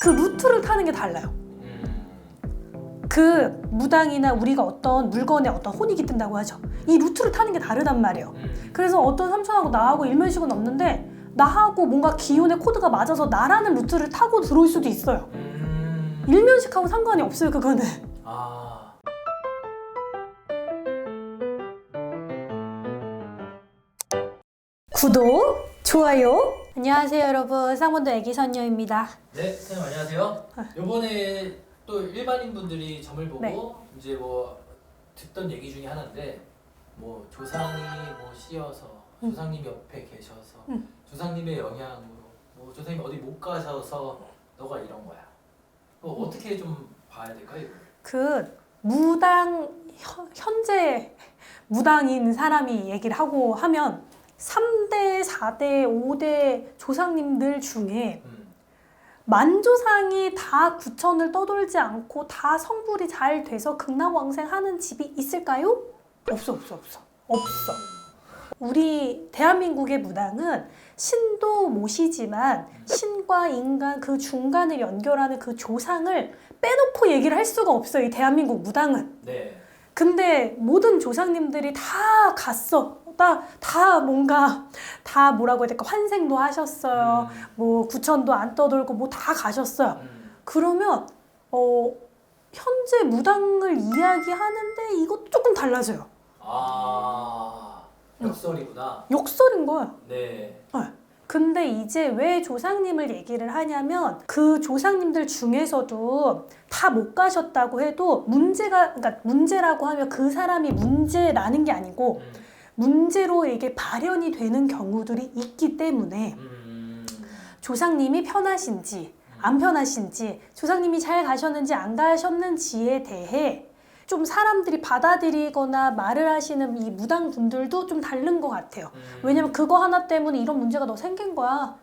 그 루트를 타는 게 달라요. 음. 그 무당이나 우리가 어떤 물건에 어떤 혼이 깃든다고 하죠. 이 루트를 타는 게 다르단 말이에요. 음. 그래서 어떤 삼촌하고 나하고 일면식은 없는데 나하고 뭔가 기운의 코드가 맞아서 나라는 루트를 타고 들어올 수도 있어요. 음. 일면식하고 상관이 없어요, 그거는. 아. 구독, 좋아요. 안녕하세요, 여러분. 쌍문도 애기 선녀입니다. 네, 선생님 안녕하세요. 요번에 또 일반인 분들이 점을 보고 네. 이제 뭐 듣던 얘기 중에 하나인데 뭐 조상이 뭐 씌어서 조상님 옆에 계셔서 음. 조상님의 영향으로 뭐 조상님 어디 못 가셔서 너가 이런 거야. 뭐 어떻게 좀 봐야 될까요? 그 무당 현- 현재 무당인 사람이 얘기를 하고 하면 3대, 4대, 5대 조상님들 중에 음. 만조상이 다 구천을 떠돌지 않고 다 성불이 잘 돼서 극락왕생하는 집이 있을까요? 없어 없어 없어 없어. 우리 대한민국의 무당은 신도 모시지만 신과 인간 그 중간을 연결하는 그 조상을 빼놓고 얘기를 할 수가 없어요. 이 대한민국 무당은. 네. 근데 모든 조상님들이 다 갔어. 다, 다 뭔가 다 뭐라고 해야 될까 환생도 하셨어요. 뭐 구천도 안 떠돌고 뭐 다 가셨어요. 음. 그러면 어 현재 무당을 이야기하는데 이것도 조금 달라져요. 아. 역설이구나. 역설인 거야. 네. 근데 이제 왜 조상님을 얘기를 하냐면 그 조상님들 중에서도 다 못 가셨다고 해도 문제가 그러니까 문제라고 하면 그 사람이 문제라는 게 아니고 음. 문제로 이게 발현이 되는 경우들이 있기 때문에 음. 조상님이 편하신지 안 편하신지 조상님이 잘 가셨는지 안 가셨는지에 대해 좀 사람들이 받아들이거나 말을 하시는 이 무당 분들도 좀 다른 것 같아요. 음. 왜냐면 그거 하나 때문에 이런 문제가 너 생긴 거야.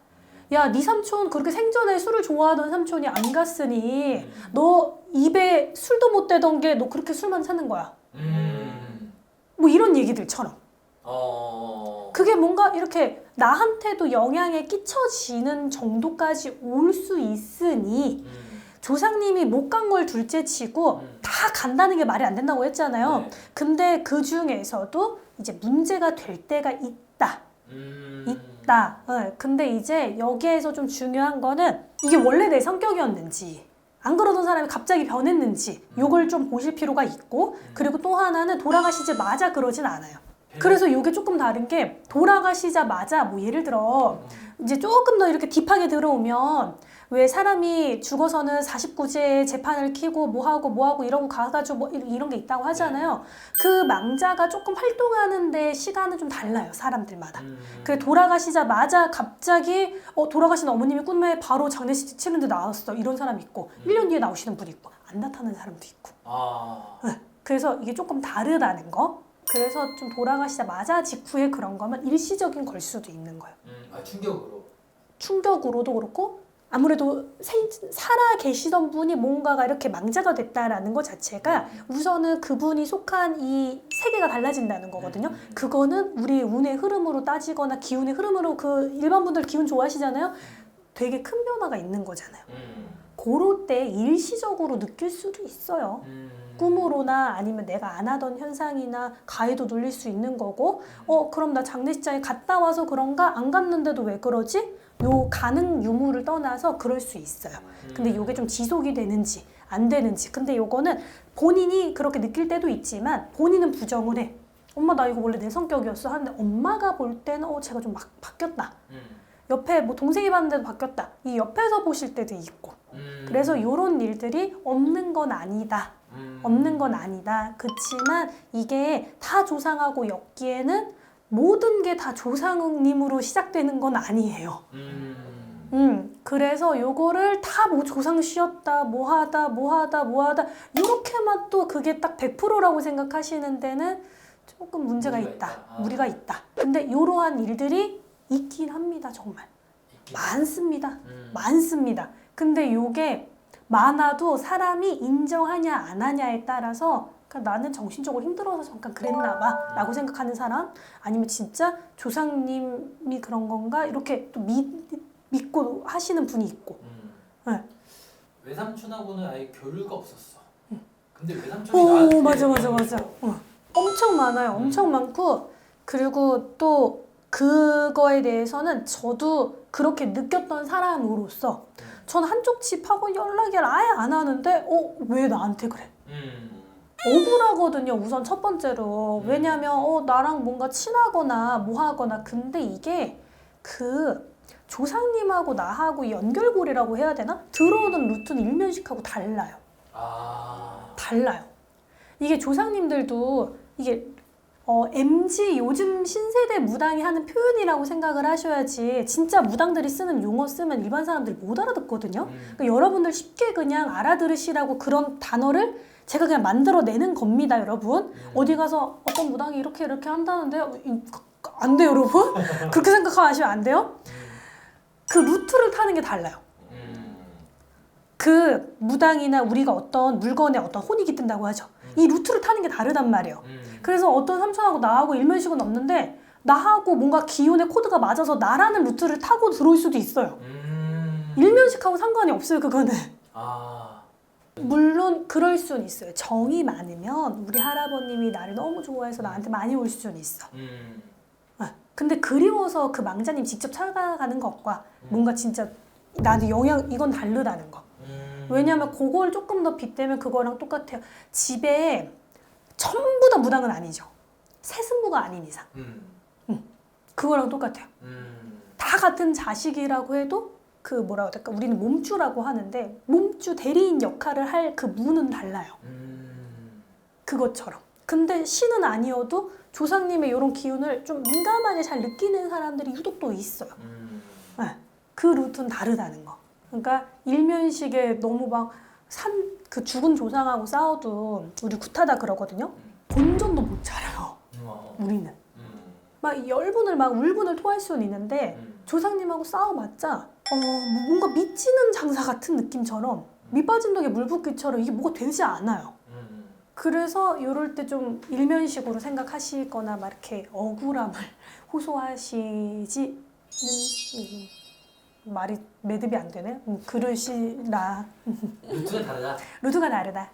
야, 네 삼촌 그렇게 생전에 술을 좋아하던 삼촌이 안 갔으니 음. 너 입에 술도 못 대던 게 너 그렇게 술만 찾는 거야. 음. 뭐 이런 얘기들처럼. 어. 그게 뭔가 이렇게 나한테도 영향에 끼쳐지는 정도까지 올 수 있으니 음. 조상님이 못 간 걸 둘째 치고 음. 다 간다는 게 말이 안 된다고 했잖아요. 네. 근데 그 중에서도 이제 문제가 될 때가 있다. 음. 있다. 네, 근데 이제 여기에서 좀 중요한 거는 이게 원래 내 성격이었는지 안 그러던 사람이 갑자기 변했는지 요걸 좀 보실 필요가 있고 그리고 또 하나는 돌아가시자마자 그러진 않아요. 그래서 이게 조금 다른 게 돌아가시자마자 뭐 예를 들어 이제 조금 더 이렇게 딥하게 들어오면 왜 사람이 죽어서는 49제 재판을 키고 뭐하고 뭐하고 이러고 가가지고 뭐 이런- 게 있다고 하잖아요. 그 망자가 조금 활동하는데 시간은 좀 달라요 사람들마다. 음. 그래 돌아가시자마자 갑자기 어 돌아가신 어머님이 꿈에 바로 장례식 치는데 나왔어 이런 사람 있고 1년 뒤에 나오시는 분 있고 안 나타나는 사람도 있고 아. 그래서 이게 조금 다르다는 거 그래서 좀 돌아가시자마자 직후에 그런 거면 일시적인 걸 수도 있는 거예요 음. 아 충격으로. 충격으로도 그렇고 아무래도 생, 살아 계시던 분이 뭔가가 이렇게 망자가 됐다라는 것 자체가 우선은 그분이 속한 이 세계가 달라진다는 거거든요. 음. 그거는 우리 운의 흐름으로 따지거나 기운의 흐름으로 그 일반 분들 기운 좋아하시잖아요. 되게 큰 변화가 있는 거잖아요. 음. 그럴 때 일시적으로 느낄 수도 있어요. 음. 꿈으로나 아니면 내가 안 하던 현상이나 가해도 눌릴 수 있는 거고 어 그럼 나 장례식장에 갔다 와서 그런가 안 갔는데도 왜 그러지? 요 가능 유무를 떠나서 그럴 수 있어요. 근데 요게 좀 지속이 되는지 안 되는지 근데 요거는 본인이 그렇게 느낄 때도 있지만 본인은 부정을 해. 엄마 나 이거 원래 내 성격이었어 하는데 엄마가 볼 때는 어 제가 좀 막 바뀌었다. 음. 옆에 뭐 동생이 봤는데도 바뀌었다. 이 옆에서 보실 때도 있고. 음. 그래서 요런 일들이 없는 건 아니다. 음. 없는 건 아니다. 그치만 이게 다 조상하고 엮기에는 모든 게 다 조상님으로 시작되는 건 아니에요. 음. 음, 그래서 요거를 다 뭐 조상 쉬었다, 뭐 하다, 뭐 하다, 뭐 하다, 이렇게만 또 그게 딱 100%라고 생각하시는 데는 조금 문제가 무리가 있다. 있다. 아. 무리가 있다. 근데 이러한 일들이 있긴 합니다, 정말. 있긴. 많습니다. 음. 많습니다. 근데 요게 많아도 사람이 인정하냐 안 하냐에 따라서 그러니까 나는 정신적으로 힘들어서 잠깐 그랬나 봐 라고 생각하는 사람 아니면 진짜 조상님이 그런 건가 이렇게 또 믿, 믿고 하시는 분이 있고 음. 네. 외삼촌하고는 아예 교류가 없었어. 근데 외삼촌이 나한테 오 맞아 맞아 맞아. 줘. 어. 엄청 많아요. 엄청 많고 그리고 또 그거에 대해서는 저도 그렇게 느꼈던 사람으로서 전 한쪽 집하고 연락을 아예 안 하는데 어 왜 나한테 그래? 음. 억울하거든요. 우선 첫 번째로 음. 왜냐면 어 나랑 뭔가 친하거나 뭐 하거나 근데 이게 그 조상님하고 나하고 연결고리라고 해야 되나? 들어오는 루트는 일면식하고 달라요. 아. 달라요. 이게 조상님들도 이게 어, MG 요즘 신세대 무당이 하는 표현이라고 생각을 하셔야지 진짜 무당들이 쓰는 용어 쓰면 일반 사람들이 못 알아듣거든요. 음. 그러니까 여러분들 쉽게 그냥 알아들으시라고 그런 단어를 제가 그냥 만들어내는 겁니다, 여러분. 음. 어디 가서 어떤 무당이 이렇게 이렇게 한다는데 어, 이- 안 돼요, 여러분. 그렇게 생각하시면 안 돼요. 그 루트를 타는 게 달라요. 음. 그 무당이나 우리가 어떤 물건에 어떤 혼이 깃든다고 하죠. 이 루트를 타는 게 다르단 말이에요. 음. 그래서 어떤 삼촌하고 나하고 일면식은 없는데 나하고 뭔가 기운의 코드가 맞아서 나라는 루트를 타고 들어올 수도 있어요. 음. 일면식하고 상관이 없어요, 그거는. 아. 물론 그럴 수는 있어요. 정이 많으면 우리 할아버님이 나를 너무 좋아해서 나한테 많이 올 수는 있어. 음. 아, 근데 그리워서 그 망자님 직접 찾아가는 것과 음. 뭔가 진짜 나한테 영향 이건 다르다는 거. 음. 왜냐면 그걸 조금 더 빗대면 그거랑 똑같아요. 집에 전부 다 무당은 아니죠. 세승부가 아닌 이상. 음. 그거랑 똑같아요. 음. 다 같은 자식이라고 해도 그 뭐라고 될까? 우리는 몸주라고 하는데 몸주 대리인 역할을 할 그 무는 달라요. 음. 그것처럼. 근데 신은 아니어도 조상님의 이런 기운을 좀 민감하게 잘 느끼는 사람들이 유독 또 있어요. 음. 네. 그 루트는 다르다는 거. 그러니까 일면식에 너무 막산그 죽은 조상하고 싸워도 우리 굿하다 그러거든요. 본전도 못 차려요. 어. 우리는 음. 막 열분을 막 울분을 토할 수는 있는데 음. 조상님하고 싸워봤자 어 뭔가 미치는 장사 같은 느낌처럼 밑빠진 독에 물 붓기처럼 이게 뭐가 되지 않아요. 음. 그래서 이럴 때 좀 일면식으로 생각하시거나 막 이렇게 억울함을 호소하시지는 음, 말이 매듭이 안 되네. 음, 그러시라 루트가 다르다. 루트가 다르다.